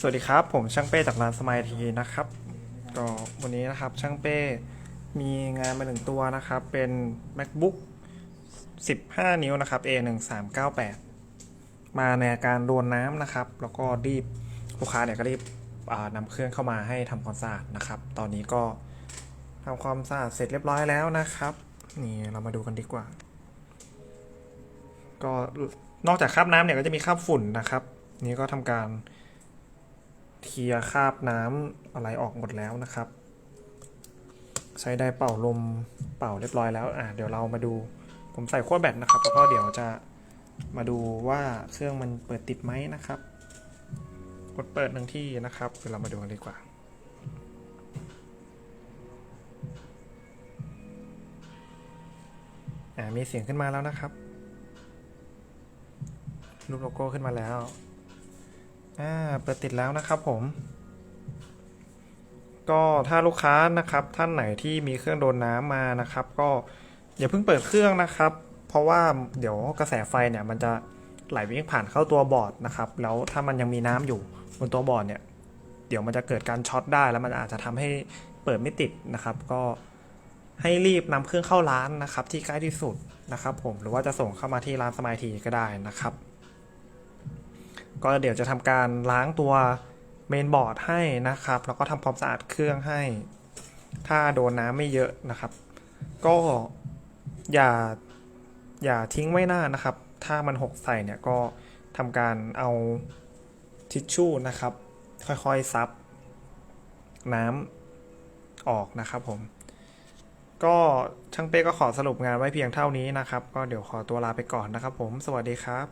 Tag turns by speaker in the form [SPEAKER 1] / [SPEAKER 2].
[SPEAKER 1] สวัสดีครับ ผมช่างเป้จากร้านสมายทีนะครับก็วันนี้นะครับช่างเป้มีงานมาหนึ่งตัวนะครับ เป็น macbook 15 นิ้วนะครับ a 1 3 9 8มาในอาการโดนน้ำนะครับ แล้วก็รีบลูกค้าเนี่ยก็รีบนำเครื่องเข้ามาให้ทำความสะอาดนะครับ ตอนนี้ก็ทำความสะอาดเสร็จเรียบร้อยแล้วนะครับ นี่เรามาดูกันดีกว่า ก็นอกจากคราบน้ำเนี่ยก็จะมีคราบฝุ่นนะครับ นี่ก็ทำการ เคลียร์คาบน้ำอะไรออกหมดแล้วนะครับ ใช้ได้เป่าลมเป่าเรียบร้อยแล้วอะเดี๋ยวเรามาดู ผมใส่ขั้วแบตนะครับแล้วก็เดี๋ยวจะมาดูว่าเครื่องมันเปิดติดไหมนะครับ กดเปิดหนึ่งที่นะครับเดี๋ยวเรามาดูกันดีกว่าอ่ามีเสียงขึ้นมาแล้วนะครับ รูปโลโก้ขึ้นมาแล้ว อ่าเปิดติดแล้วนะครับผม ก็ถ้าลูกค้านะครับท่านไหนที่มีเครื่องโดนน้ำมานะครับ ก็อย่าเพิ่งเปิดเครื่องนะครับ เพราะว่าเดี๋ยวกระแสไฟเนี่ยมันจะไหลวิ่งผ่านเข้าตัวบอร์ดนะครับ แล้วถ้ามันยังมีน้ำอยู่บนตัวบอร์ดเนี่ย เดี๋ยวมันจะเกิดการช็อตได้แล้วมันอาจจะทำให้เปิดไม่ติดนะครับ ก็ให้รีบนำเครื่องเข้าร้านนะครับ ที่ใกล้ที่สุดนะครับ ผมหรือว่าจะส่งเข้ามาที่ร้านสมายทีก็ได้นะครับ ก็เดี๋ยวจะทำการล้างตัวเมนบอร์ดให้นะครับ แล้วก็ทำความสะอาดเครื่องให้ ถ้าโดนน้ำไม่เยอะนะครับ ก็อย่าอย่าทิ้งไว้หน้านะครับ ถ้ามันหกใส่เนี่ยก็ทำการเอาทิชชู่นะครับ ค่อยๆซับน้ำออกนะครับผม ก็ช่างเป้ก็ขอสรุปงานไว้เพียงเท่านี้นะครับ ก็เดี๋ยวขอตัวลาไปก่อนนะครับผม สวัสดีครับ